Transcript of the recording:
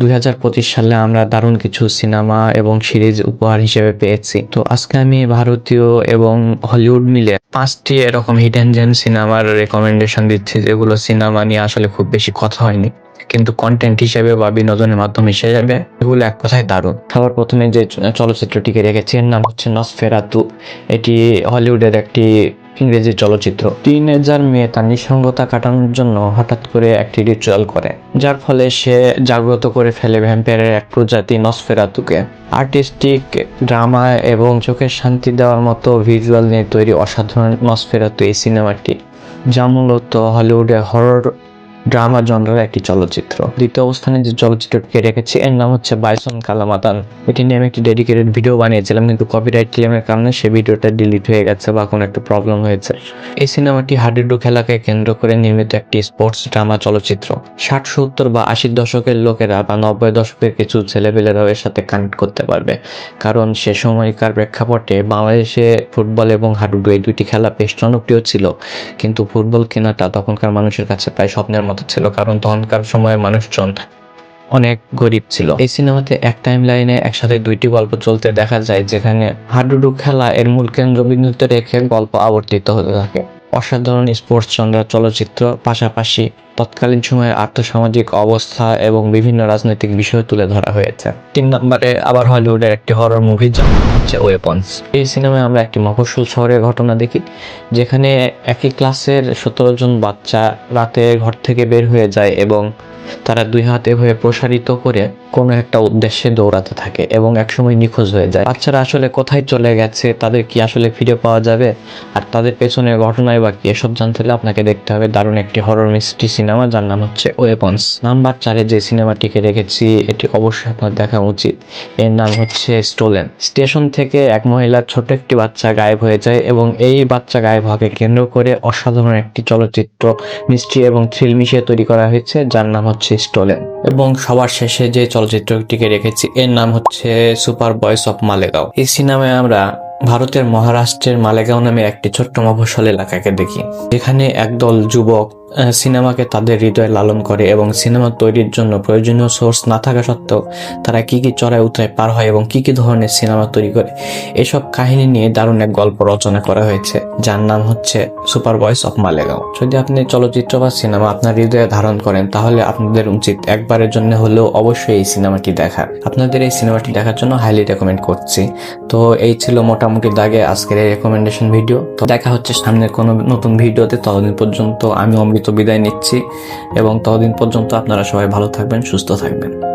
দুই সালে আমরা দারুণ কিছু সিনেমা এবং সিরিজ উপহার হিসেবে পেয়েছি। তো আজকে আমি ভারতীয় এবং হলিউড মিলে পাঁচটি এরকম হিডেন জেম সিনেমার রেকমেন্ডেশন দিচ্ছি, যেগুলো সিনেমা নিয়ে আসলে খুব বেশি কথা হয়নি। কিন্তু কন্টেন্ট হিসেবে বা বিনোদনের মাধ্যম হিসেবে এগুলো এক কথায় দারুণ। সবার প্রথমে যে চলচ্চিত্রটিকে রেখেছি, এর নাম হচ্ছে নসফেরাতু এটি হলিউডের একটি ইংরেজি চলচ্চিত্র। টিনেজার মেয়ে তার নিঃসঙ্গতা কাটানোর জন্য হঠাৎ করে একটি রিচুয়াল করে, যার ফলে সে জাগ্রত করে ফেলে ভ্যাম্পায়ারের এক প্রজাতি নসফেরাতুকে আর্টিস্টিক ড্রামা এবং চোখের শান্তি দেওয়ার মতো ভিজুয়াল নিয়ে তৈরি অসাধারণ নসফেরাতু এই সিনেমাটি যা মূলত হলিউডে হরর ড্রামা জনরার একটি চলচ্চিত্র। দ্বিতীয় অবস্থানে যে চলচ্চিত্রটিকে রেখেছি, এর নাম হচ্ছে বাইসন কালামাতান। এটি নিয়ে আমি একটি ডেডিকেটেড ভিডিও বানিয়েছিলাম, কিন্তু কপিরাইট ক্লেমের কারণে সেই ভিডিওটা ডিলিট হয়ে গেছে বা কোনো একটা প্রবলেম হয়েছে। এই সিনেমাটি হাডুডু খেলাকে কেন্দ্র করে নির্মিত একটি স্পোর্টস ড্রামা চলচ্চিত্র। ষাট, সত্তর বা আশির দশকের লোকেরা বা নব্বই দশকের কিছু ছেলেপেলেরাও এর সাথে কানেক্ট করতে পারবে। কারণ সে সময়কার প্রেক্ষাপটে বাংলাদেশে ফুটবল এবং হাডুডু এই দুইটি খেলা বেশ জনপ্রিয় ছিল। কিন্তু ফুটবল কেনাটা তখনকার মানুষের কাছে প্রায় স্বপ্নের মতো ছিল, কারণ তখনকার সময়ে মানুষজন অনেক গরিব ছিল। এই সিনেমাতে এক টাইম লাইনে একসাথে দুইটি গল্প চলতে দেখা যায়, যেখানে হাডুডু খেলা এর মূল কেন্দ্রবিন্দুতে রেখে গল্প আবর্তিত হতে থাকে। অসাধারণ স্পোর্টস চন্দ্রা চলচ্চিত্র, পাশাপাশি তৎকালীন সময়ের আর্থসামাজিক অবস্থা এবং বিভিন্ন রাজনৈতিক বিষয় তুলে ধরা হয়েছে। তিন নম্বরে আবার হলিউডের একটি হরর মুভি যেমন হচ্ছে ওয়েপন্স এই সিনেমায় আমরা একটি মফস্বল শহরের ঘটনা দেখি, যেখানে একই ক্লাসের সতেরো জন বাচ্চা রাতে ঘর থেকে বের হয়ে যায় এবং তারা দুই হাতে হয়ে প্রসারিত করে কোনো একটা উদ্দেশ্যে দৌড়াতে থাকে এবং একসময় নিখোঁজ হয়ে যায়। বাচ্চারা আসলে কোথায় চলে গেছে, তাদের কি আসলে ফিরে পাওয়া যাবে, আর তাদের পেছনের ঘটনায় বা কি এসব জানতে হলে আপনাকে দেখতে হবে। দারুণ একটি হরর মিস্ট্রি সিনেমা যার নাম হচ্ছে ওয়েপন্স নাম্বার চারে যে সিনেমাটিকে রেখেছি, এটি অবশ্যই আপনার দেখা উচিত। এর নাম হচ্ছে স্টোলেন স্টেশন থেকে এক মহিলার ছোট একটি বাচ্চা গায়েব হয়ে যায় এবং এই বাচ্চা গায়েব হওয়াকে কেন্দ্র করে অসাধারণ একটি চলচ্চিত্র মিষ্টি এবং থ্রিল মিশিয়ে তৈরি করা হয়েছে, যার নাম হচ্ছে স্টোলেন এবং সবার শেষে যে চলচ্চিত্রটিকে রেখেছি, এর নাম হচ্ছে সুপার বয়স অফ মালেগাঁও। এই সিনেমায় আমরা ভারতের মহারাষ্ট্রের মালেগাঁও নামে একটি ছোট্ট মফসল এলাকাকে দেখি। যেখানে একদল যুবক সিনেমাকে তাদের হৃদয়ে লালন করে এবং সিনেমা তৈরির জন্য প্রয়োজনীয় সোর্স না থাকা সত্ত্বেও তারা কি কি চড়াই উতরায় পার হয় এবং কি কি ধরনের সিনেমা তৈরি করে, এসব কাহিনী নিয়ে দারুণ এক গল্প রচনা করা হয়েছে, যার নাম হচ্ছে সুপার বয়েস অফ মালেগাঁও। যদি আপনি চলচ্চিত্র বা সিনেমা আপনার হৃদয়ে ধারণ করেন, তাহলে আপনাদের উচিত একবারের জন্য হলেও অবশ্যই এই সিনেমাটি দেখার। আপনাদের এই সিনেমাটি দেখার জন্য হাইলি রেকমেন্ড করছি। তো এই ছিল মোটামুটি দাগে আজকের এই রেকমেন্ডেশন ভিডিও তো দেখা হচ্ছে সামনের কোনো নতুন ভিডিওতে ততদিন পর্যন্ত আমি অমৃত বিদায় নিচ্ছি এবং ততদিন পর্যন্ত আপনারা সবাই ভালো থাকবেন সুস্থ থাকবেন। বাই